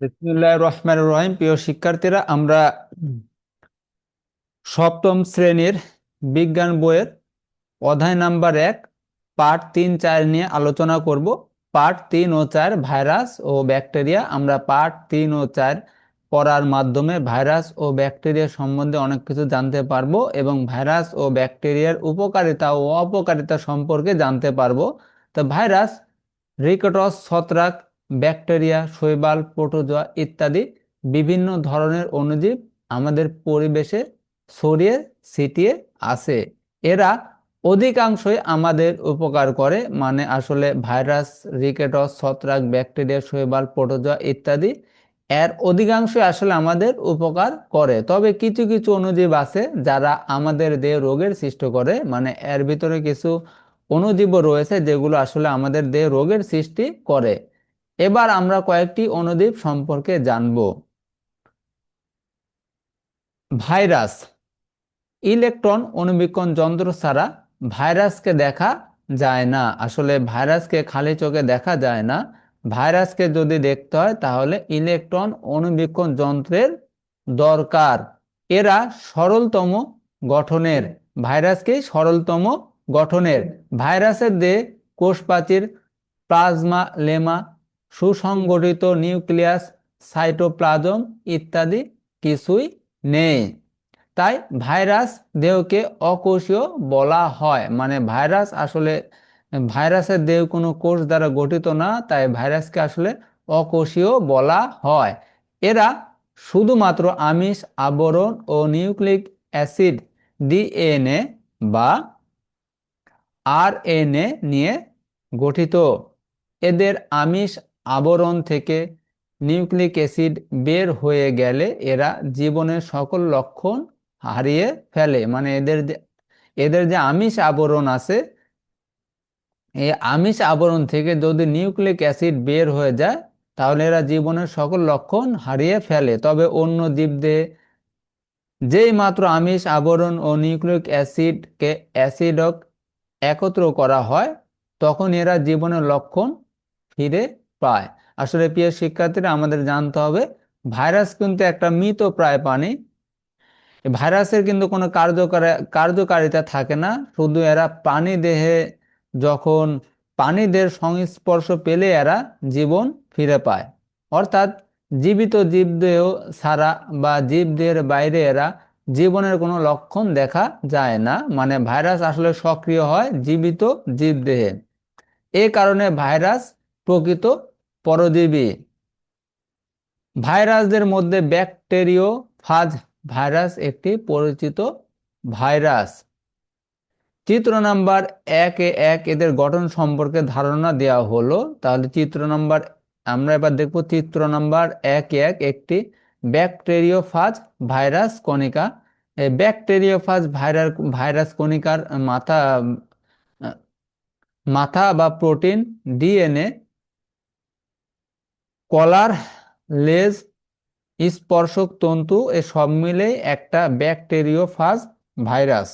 বিসমিল্লাহির রহমানির রহিম। প্রিয় শিক্ষার্থীরা, আমরা সপ্তম শ্রেণির বিজ্ঞান বইয়ের অধ্যায় নাম্বার এক, পার্ট তিন, চার নিয়ে আলোচনা করব। পার্ট তিন ও চার ভাইরাস ও ব্যাকটেরিয়া, আমরা পার্ট তিন ও চার পড়ার মাধ্যমে ভাইরাস ও ব্যাকটেরিয়া সম্বন্ধে অনেক কিছু জানতে পারব এবং ভাইরাস ও ব্যাকটেরিয়ার উপকারিতা ও অপকারিতা সম্পর্কে জানতে পারব। তো ভাইরাস, রিকটস ছত্রাক ব্যাকটেরিয়া, শৈবাল প্রোটোজোয়া ইত্যাদি বিভিন্ন ধরনের অণুজীব আমাদের পরিবেশে ছড়িয়ে ছিটিয়ে আছে। এরা অধিকাংশই আমাদের উপকার করে মানে আসলে ভাইরাস, রিকেটস, ছত্রাক, ব্যাকটেরিয়া, শৈবাল, প্রোটোজোয়া ইত্যাদি, এর অধিকাংশই আসলে আমাদের উপকার করে। তবে কিছু কিছু অণুজীব আছে যারা আমাদের দেহে রোগের সৃষ্টি করে মানে এর ভিতরে কিছু অণুজীবও রয়েছে যেগুলো আসলে আমাদের দেহে রোগের সৃষ্টি করে। এবার আমরা কয়েকটি অণুদ্বীপ সম্পর্কে জানব। ভাইরাস। ইলেকট্রন অণুবীক্ষণ যন্ত্র ছাড়া ভাইরাসকে দেখা যায় না। আসলে ভাইরাসকে খালি চোখে দেখা যায় না। ভাইরাসকে যদি দেখতে হয়, তাহলে ইলেকট্রন অণুবীক্ষণ যন্ত্রের দরকার। এরা সরলতম গঠনের। ভাইরাসকে সরলতম গঠনের। ভাইরাসের দেহে কোষপ্রাচীর, প্লাজমা, লেমা সুসংগঠিত নিউক্লিয়াস, সাইটোপ্লাজম ইত্যাদি কিছুই নেই। তাই ভাইরাস দেহকে অকোষীয় বলা হয়। মানে ভাইরাস আসলে, ভাইরাসের দেহ কোনো কোষ দ্বারা গঠিত না, তাই ভাইরাসকে আসলে অকোষীয় বলা হয়। এরা শুধুমাত্র আমিষ, আবরণ ও নিউক্লিক অ্যাসিড, ডিএনএ বা আরএনএ নিয়ে গঠিত। এদের আমিষ আবরণ থেকে নিউক্লিক অ্যাসিড বের হয়ে গেলে এরা জীবনের সকল লক্ষণ হারিয়ে ফেলে। মানে এদের যে এদের যে আমিষ আবরণ আছে, এই আমিষ আবরণ থেকে যদি নিউক্লিক অ্যাসিড বের হয়ে যায়, তাহলে এরা জীবনের সকল লক্ষণ হারিয়ে ফেলে। তবে অন্য জীবদেহে যেই মাত্র আমিষ আবরণ ও নিউক্লিক অ্যাসিডকে অ্যাসিডক একত্র করা হয়, তখন এরা জীবনের লক্ষণ ফিরে পায়। আসলে প্রিয় শিক্ষার্থীরা, আমাদের জানতে হবে, ভাইরাস কিন্তু একটা মৃত প্রায় প্রাণী। ভাইরাসের কিন্তু কোনো কার্যকার, কার্যকারিতা থাকে না। শুধু এরা প্রাণী দেহে যখন প্রাণীদের সংস্পর্শ পেলে এরা জীবন ফিরে পায়। অর্থাৎ জীবিত জীবদেহ ছাড়া বা জীবদের বাইরে এরা জীবনের কোনো লক্ষণ দেখা যায় না। মানে ভাইরাস আসলে সক্রিয় হয় জীবিত জীবদেহে। এ কারণে ভাইরাস প্রকৃত পরজীবী। ভাইরাসদের মধ্যে ব্যাকটেরিও ফাজ ভাইরাস একটি পরিচিত ভাইরাস। চিত্র নাম্বার একে এক এদের গঠন সম্পর্কে ধারণা দেওয়া হলো। তাহলে চিত্র নাম্বার, আমরা এবার দেখব চিত্র নাম্বার এক এক একটি ব্যাকটেরিওফাজ ভাইরাস কণিকা। এই ব্যাকটেরিওফাজ ভাইরাস ভাইরাস কণিকার মাথা মাথা বা প্রোটিন ডিএনএ কলার লেজ স্পর্শক তন্তু, এ সব মিলেই একটা ব্যাকটেরিওফাজ ভাইরাস।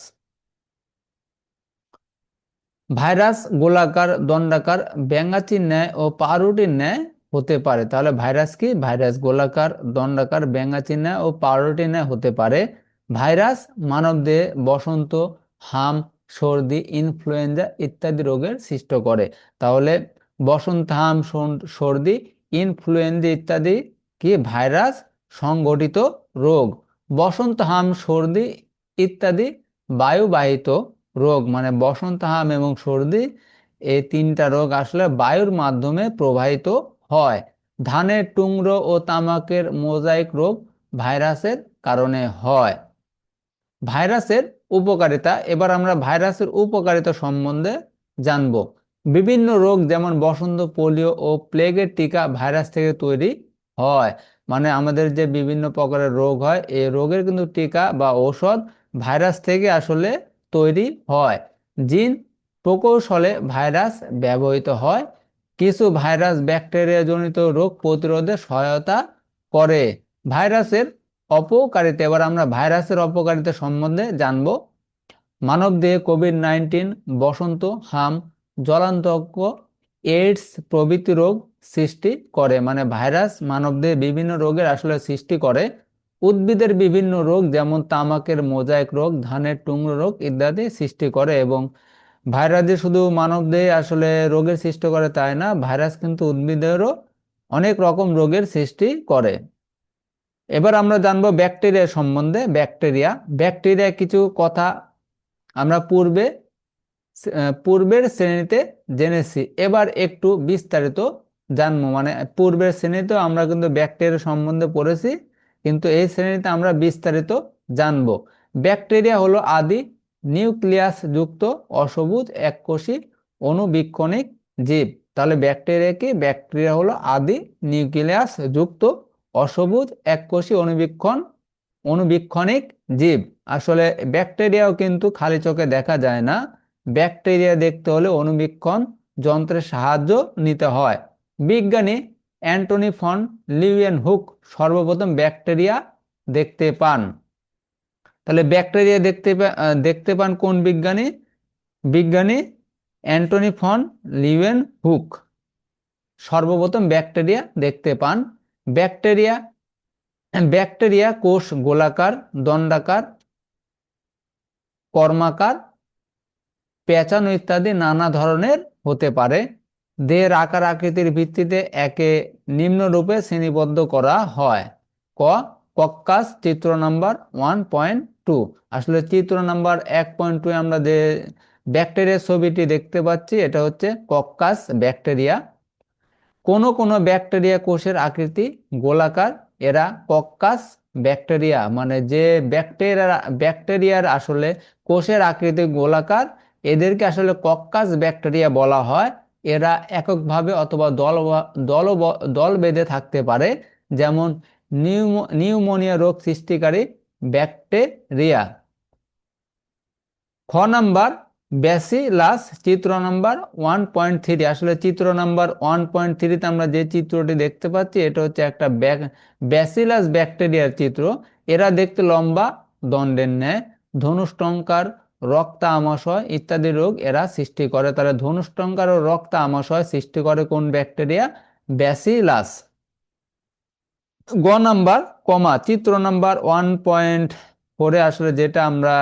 ভাইরাস গোলাকার, দণ্ডাকার ব্যাঙাচির ন্যায় ও পাউরুটির ন্যায় হতে পারে। তাহলে ভাইরাস কি? ভাইরাস গোলাকার, দণ্ডাকার ব্যাঙাচির ন্যায় ও পাউরুটির ন্যায় হতে পারে। ভাইরাস মানবদেহে বসন্ত, হাম, সর্দি, ইনফ্লুয়েঞ্জা ইত্যাদি রোগের সৃষ্টি করে। তাহলে বসন্ত, হাম সর্দি ইনফ্লুয়েঞ্জা ইত্যাদি কি ভাইরাস সংগঠিত রোগ, বসন্ত হাম, সর্দি ইত্যাদি বায়ুবাহিত রোগ মানে বসন্ত হাম এবং সর্দি এই তিনটা রোগ আসলে বায়ুর মাধ্যমে প্রবাহিত হয়। ধানের টুংরো ও তামাকের মোজাইক রোগ ভাইরাসের কারণে হয়। ভাইরাসের উপকারিতা, এবার আমরা ভাইরাসের উপকারিতা সম্বন্ধে জানব। বিভিন্ন রোগ যেমন বসন্ত, পোলিও ও প্লেগের টিকা ভাইরাস থেকে তৈরি হয়। মানে আমাদের যে বিভিন্ন প্রকারের রোগ হয়, এই রোগের কিন্তু টিকা বা ঔষধ ভাইরাস থেকে আসলে তৈরি হয়। জিন প্রকৌশলে ভাইরাস ব্যবহৃত হয়। কিছু ভাইরাস ব্যাকটেরিয়া জনিত রোগ প্রতিরোধে সহায়তা করে। ভাইরাসের অপকারিতা, এবার আমরা ভাইরাসের অপকারিতা সম্বন্ধে জানব। মানবদেহে কোভিড নাইন্টিন বসন্ত, হাম জলান্তক এইডস প্রভৃতি রোগ সৃষ্টি করে মানে ভাইরাস মানবদেহে বিভিন্ন রোগের আসলে সৃষ্টি করে। উদ্ভিদের বিভিন্ন রোগ যেমন তামাকের মোজাইক রোগ, ধানের টুংরো রোগ ইত্যাদি সৃষ্টি করে এবং ভাইরাস শুধু মানবদেহে আসলে রোগের সৃষ্টি করে তাই না, ভাইরাস কিন্তু উদ্ভিদেরও অনেক রকম রোগের সৃষ্টি করে। এবার আমরা জানব ব্যাকটেরিয়া সম্বন্ধে, ব্যাকটেরিয়া। ব্যাকটেরিয়া কিছু কথা আমরা পূর্বে পূর্বের শ্রেণীতে জেনেছি। এবার একটু বিস্তারিত জানব। মানে পূর্বের শ্রেণীতেও আমরা কিন্তু ব্যাকটেরিয়া সম্বন্ধে পড়েছি, কিন্তু এই শ্রেণীতে আমরা বিস্তারিত জানব। ব্যাকটেরিয়া হলো আদি নিউক্লিয়াস যুক্ত অসবুজ এককোষী অনুবীক্ষণিক জীব। তাহলে ব্যাকটেরিয়া কি? ব্যাকটেরিয়া হলো আদি নিউক্লিয়াস যুক্ত অসবুজ এককোষী অনুবীক্ষণ অনুবীক্ষণিক জীব। আসলে ব্যাকটেরিয়াও কিন্তু খালি চোখে দেখা যায় না। ব্যাকটেরিয়া দেখতে হলে অনুবীক্ষণ যন্ত্রের সাহায্য নিতে হয়। বিজ্ঞানী অ্যান্টনি ফন লিউয়েন হুক সর্বপ্রথম ব্যাকটেরিয়া দেখতে পান। তাহলে ব্যাকটেরিয়া দেখতে দেখতে পান কোন বিজ্ঞানী? বিজ্ঞানী অ্যান্টনি ফন লিউয়েন হুক সর্বপ্রথম ব্যাকটেরিয়া দেখতে পান। ব্যাকটেরিয়া ব্যাকটেরিয়া কোষ গোলাকার, দণ্ডাকার, কর্মাকার পেঁচানো ইত্যাদি নানা ধরনের হতে পারে। দেহের আকার আকৃতির ভিত্তিতে একে নিম্নরূপে শ্রেণীবদ্ধ করা হয়। ক, কক্কাস চিত্র নাম্বার ওয়ান পয়েন্ট টু আসলে চিত্র নাম্বার এক পয়েন্ট টু আমরা যে ব্যাকটেরিয়ার ছবিটি দেখতে পাচ্ছি, এটা হচ্ছে কক্কাস ব্যাকটেরিয়া। কোনো কোনো ব্যাকটেরিয়া কোষের আকৃতি গোলাকার, এরা কক্কাস ব্যাকটেরিয়া। মানে যে ব্যাকটেরিয়া ব্যাকটেরিয়ার আসলে কোষের আকৃতি গোলাকার এদেরকে আসলে কক্কাস ব্যাকটেরিয়া বলা হয়। এরা এককভাবে অথবা দল দল দল বেঁধে থাকতে পারে, যেমন নিউমোনিয়া রোগ সৃষ্টিকারী ব্যাকটেরিয়া। খ নাম্বার, ব্যাসিলাস চিত্র নাম্বার ওয়ান পয়েন্ট থ্রি। আসলে চিত্র নাম্বার ওয়ান পয়েন্ট থ্রিতে আমরা যে চিত্রটি দেখতে পাচ্ছি, এটা হচ্ছে একটা ব্যাক, ব্যাসিলাস ব্যাকটেরিয়ার চিত্র। এরা দেখতে লম্বা, দণ্ডের ন্যায়। ধনুষ্টঙ্কার রক্ত আমাশয় ইত্যাদি রোগ এরা সৃষ্টি করে। তাহলে ধনুষ্টঙ্কার ও রক্ত আমাশয় সৃষ্টি করে কোন ব্যাকটেরিয়া? ব্যাসিলাস। গ নাম্বার, কমা। চিত্র নাম্বার ওয়ান পয়েন্ট ফোরে আসলে যেটা আমরা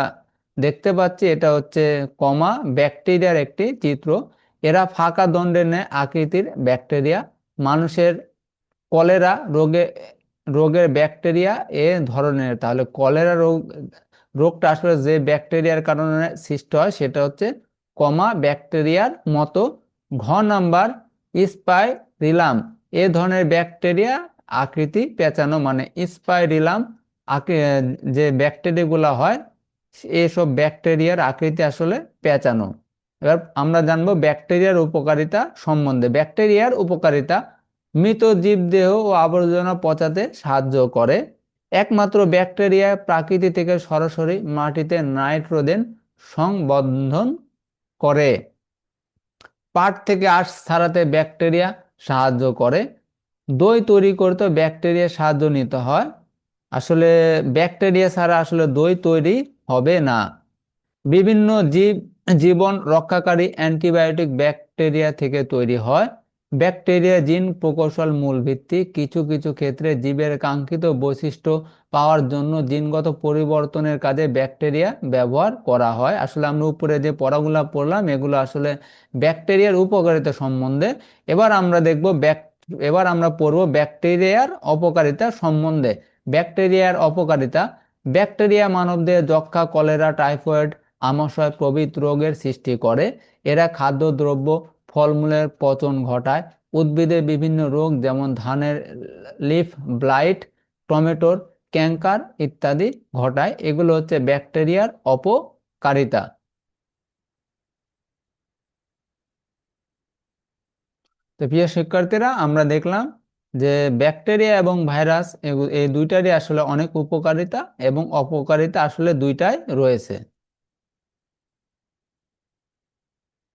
দেখতে পাচ্ছি, এটা হচ্ছে কমা, ব্যাকটেরিয়ার একটি চিত্র। এরা ফাঁকা দণ্ডের ন্যায় আকৃতির ব্যাকটেরিয়া। মানুষের কলেরা রোগে, রোগের ব্যাকটেরিয়া এ ধরনের। তাহলে কলেরা রোগ রোগটা আসলে যে ব্যাকটেরিয়ার কারণে সৃষ্টি হয় সেটা হচ্ছে কমা ব্যাকটেরিয়ার মতো ঘ নাম্বার স্পাইরিলাম। এ ধরনের ব্যাকটেরিয়া আকৃতি পেঁচানো মানে স্পাইরিলাম যে ব্যাকটেরিয়াগুলো হয়, এসব ব্যাকটেরিয়ার আকৃতি আসলে পেঁচানো। এবার আমরা জানব ব্যাকটেরিয়ার উপকারিতা সম্বন্ধে। ব্যাকটেরিয়ার উপকারিতা মৃত জীবদেহ ও আবর্জনা পচাতে সাহায্য করে। একমাত্র ব্যাকটেরিয়া প্রাকৃতি থেকে সরাসরি মাটিতে নাইট্রোজেন সংবন্ধন করে। পাট থেকে আঁশ ছাড়াতে ব্যাকটেরিয়া সাহায্য করে। দই তৈরি করতে ব্যাকটেরিয়া সাহায্য নিতে হয়। আসলে ব্যাকটেরিয়া ছাড়া আসলে দই তৈরি হবে না। বিভিন্ন জীব জীবন রক্ষাকারী অ্যান্টিবায়োটিক ব্যাকটেরিয়া থেকে তৈরি হয়। ব্যাকটেরিয়া, জিন প্রকৌশল মূল ভিত্তি। কিছু কিছু ক্ষেত্রে জীবের কাঙ্ক্ষিত বৈশিষ্ট্য পাওয়ার জন্য জিনগত পরিবর্তনের কাজে ব্যাকটেরিয়া ব্যবহার করা হয়। আসলে আমরা উপরে যে পড়াগুলো পড়লাম, এগুলো আসলে ব্যাকটেরিয়ার উপকারিতা সম্বন্ধে। এবার আমরা দেখব ব্যাক, এবার আমরা পড়ব ব্যাকটেরিয়ার অপকারিতা সম্বন্ধে। ব্যাকটেরিয়ার অপকারিতা, ব্যাকটেরিয়া মানবদের যক্ষা কলেরা, টাইফয়েড, আমাশয় প্রভৃতি রোগের সৃষ্টি করে। এরা খাদ্যদ্রব্য ফলমূলের পচন ঘটায়। উদ্ভিদের বিভিন্ন রোগ যেমন ধানের লিফ, ব্লাইট, টমেটোর ক্যাঙ্কার ইত্যাদি ঘটায়। এগুলো হচ্ছে ব্যাকটেরিয়ার অপকারিতা। তো প্রিয় শিক্ষার্থীরা, আমরা দেখলাম যে ব্যাকটেরিয়া এবং ভাইরাস এই দুইটারই আসলে অনেক উপকারিতা এবং অপকারিতা আসলে দুইটাই রয়েছে।